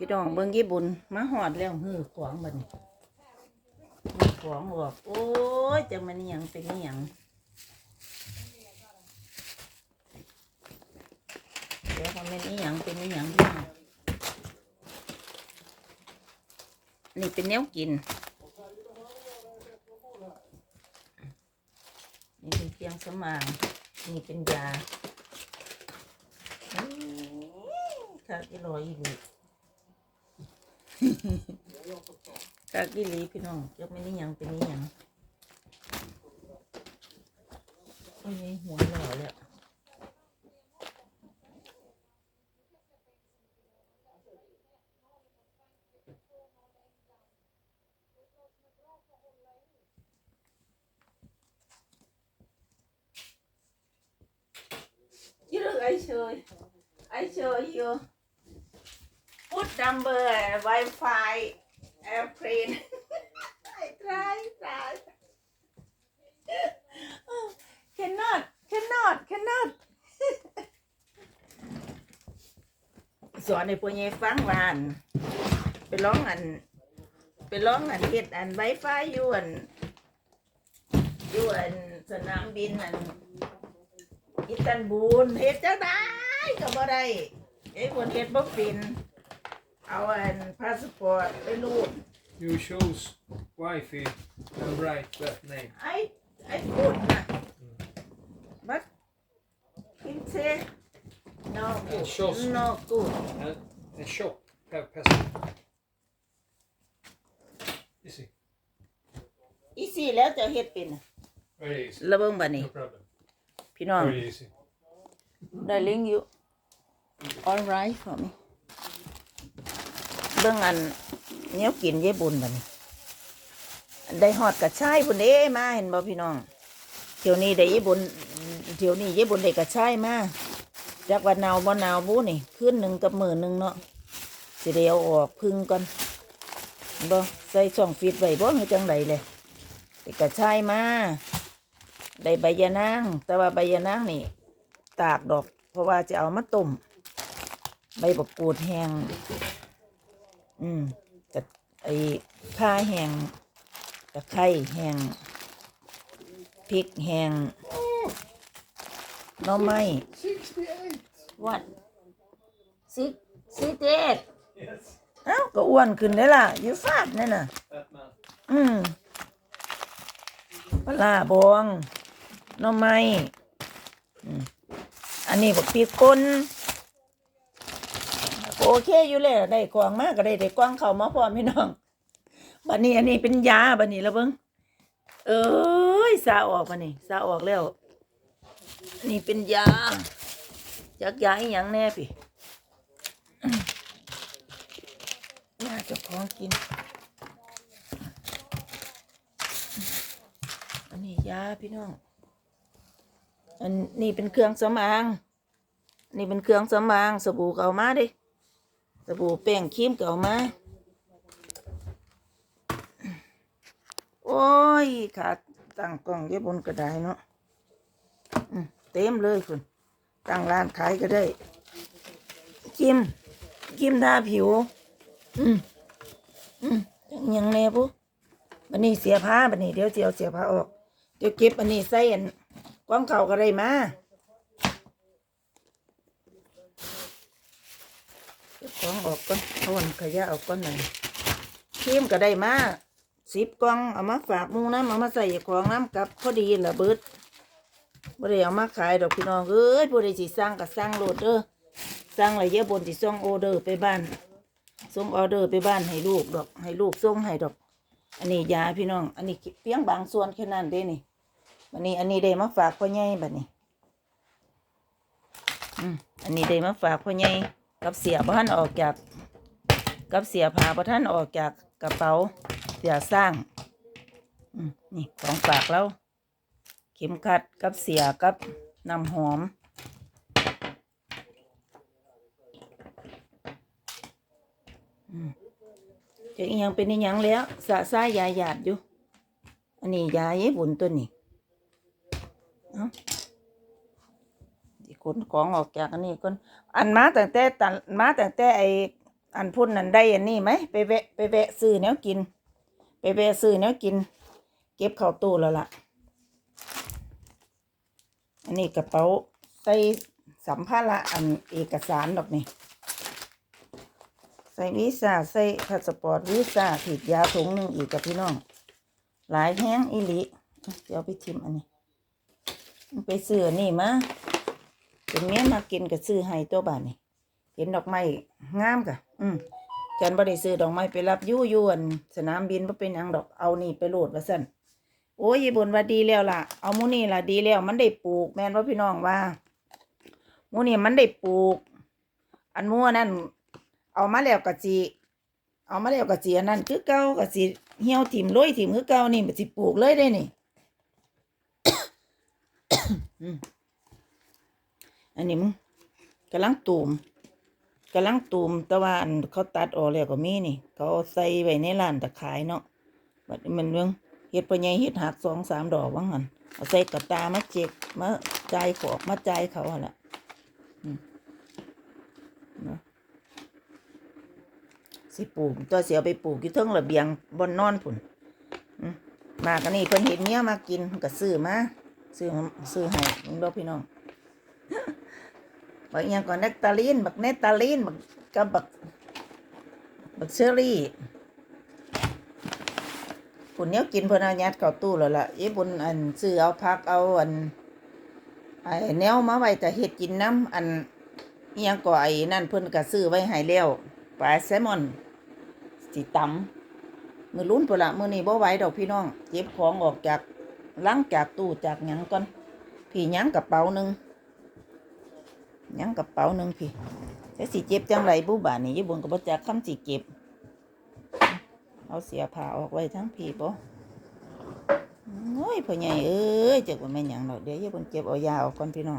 พี่น้องเบิ่งญี่ปุ่นมาหอดแล้วฮือขวางบัดนี้ฮือขวางออกโอ้ยจังมันอิหยังเป็นอิหยังเดี๋ยวมันเป็นอิหยังเป็นอิหยังพี่น้องนี่เป็นแนวกินนี่เป็นเพียงสมางนี่เป็นยาอื้อคักอีหลอยอีห ลีคักอีหลีพี่น้องยกไม่นี่ยังเป็นนี่ยังโอ้ยหัวหล่อแล้วยี่ลูกไอโชยไอโชย you put number Wi-Fi airplane I try try cannot cannot cannot สอนในพวกนี้ฟังวาอันไปร้องอัน ไปร้องอันเฮ็ดอันไวไฟอยู่อันอยู่อันสนามบินอันอิสตันบูลเฮ็ดจังได้ก็บ่ได้ไอ้คนเฮ็ดบ่เป็น เอาอันพาสปอร์ตไปรูด You choose Wi-Fi and write that name. I I put na but it say no And good shows. no good And the shop have password. Easy. easy แล้วจะเฮ็ดเป็นน่ะ Very easy. ระเบิงบัดนี้ No problem. พี่น้อง Very easy. darling you all right for me เบิ่งอันเนี้ยกินเย่บุญบัดนี้ได้ฮอดกระชายพุ่นเด้มาเห็นบ่พี่น้องเที่ยวนี้ได้เย่บุญเที่ยวนี้เย่บุญได้กระชายมาจากว่าหนาวบ่หนาวบูนี่คืนหนึ่งกับมื้อหนึ่งเนาะสิได้เอาออกพึ่งก่อนบ่ใส่ช่องฟิตไว้บ่คือจังไดเลยได้กระชายมาได้ใบยะนางแต่ว่าใบยะนางนี่ ตากดอก เพราะว่าจะเอามาต้มใบบักกูดแห้ง อืมกับไอ้ข้าแห้งตะไคร้แห้งพริกแห้งหน่อไม้ 68. วัดซิซิเจ็ด Yes. เอ้าก็อ้วนขึ้นได้ล่ะอยูฟาดนั่นน่ะ That man. อืมปลาร้าบองหน่อไม้อืมอันนี้บอกปีกล โอเคอยู่แล้วได้กวางมากก็ได้ได้กวางเขามาพร้อมพี่น้องบัดนี้อันนี้เป็นยาบัดนี้แล้วเบิ้งเอ้ยสาออกบัดนี้สาออกแล้ว นี่เป็นยาจากยาอีหยังแน่พี่ยาจ้าของกิน อันนี้ยาพี่น้อง อันนี้เป็นเครื่องสำอาง นี่เป็นเครื่องสำอางสบู่ก็เอามาดิ สบู่แป้งครีมก็เอามา โอ้ยขาดตั้งกล้องเย็บบนกระไดเนาะเต็มเลยคุณตั้งร้านขายก็ได้ครีมครีมทาผิว อืมอืมจังยังแน่ปุ๊บันนี้เสียผ้าบันนี้เดี๋ยวเจียวเสียผ้าออก เดี๋ยวเก็บอันนี้ใส่อันกว้างเข่าก็ได้มาเก็บ ของออกก่อนเอาอันขยะออกก่อนหน่อยครีมก็ได้มาสิบกล่องเอามาฝากมูน้ำเอามาใส่ของน้ำกับพอดีละเบิดบ่ได้เอามาขายดอกพี่น้องเอ้ยผู้ใดสิสร้างก็สร้างโหลดเด้อสร้างอะไรเยอะบนสิส่งออเดอร์ไปบ้านส่งออเดอร์ไปบ้านให้ลูกดอก ให้ลูกส่งให้ดอก อันนี้ยาพี่น้อง อันนี้เพียงบางส่วนแค่นั้นเด้นี่บันนี้อันนี้ได้มาฝากพ่อใหญ่บัดนี้ อืมอันนี้ได้มาฝากพ่อใหญ่ กับเสียบ่ท่านออกจาก กับเสียผ้าบ่ท่านออกจากกระเป๋าเสียสร้างนี่ของฝากเราเข็มขัดกับเสียกับน้ำหอม จะยังเป็นยังแล้วสะซ้ายยาหยาดอยู่ อันนี้ยาเย่บุญตัวนี้เอ้าที่ข นของออกจากอันนี้ก่อนอันมาตั้งแต่ตันมาตั้งแต่ไออันพุ่นนั่นได้อันนี้ไหมไปแวะไปแวะซื้อแนวกิน ไปแวะซื้อแนวกิน เก็บเข้าตู้แล้วล่ะ อันนี้กระเป๋าใส่สัมภาระอันเอกสารดอกนี่ใส่วีซ่าใส่พาสปอร์ตวีซ่าถีดยาถุงหนึ่งอีกกับพี่น้อง หลายแห้งอีหลีเดี๋ยวไปทิมอันนี้ ไปซื้อนี่มา เป็นเมียมากินกับซื้อให้ตัวบ้านนี่เห็นดอกไม้งามกะ อืมฉันบ่ได้ซื้อดอกไม้ไปรับยู่ยวนสนามบินบ่เป็นหยังดอกเอานี่ไปโหลดว่าซั่นโอ้ยบุญว่าดีแล้วล่ะ เอามูนี่ล่ะดีแล้วมันได้ปลูก แม่นว่าพี่น้องว่ามูนี่มันได้ปลูก อันมูอันนั่นเอามาแล้วกะจีเอามาแล้วกะจีอันนั้นคือเก่ากะจีเหี่ยวถิ่มโรยถิ่มคือเก่านี่มันสิปลูกเลยได้นี่ อันนี้มึงกำลังตูมกำลังตูมแต่ว่าอันเขาตัดออกแล้วก็มีนี่ เขาใส่ไว้ในร้านตะขายเนาะบันมันเรื่องเฮ็ดปะใหญ่เฮ็ดหักสองสามดอกว่างันเอาใส่กระตามาเจ็บมาจ่ายขอกมาจ่ายเขาหั่นล่ะสิปลูกตัวเสียไปปลูกอยู่เทิงระเบียงบนนอนพุ่นมากันนี่เพิ่นเห็นเมียมากินก็ซื้อมาซื้อซื้อให้มึงบอกพี่น้อง บักอหยังก่อนเนกตาลีนบักเนตาลีนบักกับบักบักเชอรี่ปุ่นเนี้ยกินเพิ่นเอายัดเข้าตู้แล้วล่ะอีบุญอันซื้อเอาพักเอาอันไอ้แนวมาไว้แต่เฮ็ดกินน้ำอันยังก็ไอ้นั่นเพิ่นก็ซื้อไว้ให้แล้วปลาแซลมอนสิตำมือลุ้นพุ่นละมือนี้บ่ไหวดอกพี่น้องเก็บของออกจากล้างจากตู้จากหยังก่อนพี่หยังกระเป๋าหนึง ยังกระเป๋าหนึ่งพี่จะสีเจ็บจังไรบู้บานนี่ญี่ปุ่นก็บ่จักคำสีเก็บ เอาเสียผ้าออกไว้ทั้งพี่บ่โอ้ยพ่อใหญ่เอ้ยเจ็บว่าแม่หยังหรอกเดี๋ยวญี่ปุ่นเจ็บเอายาออกก่อนพี่น้อง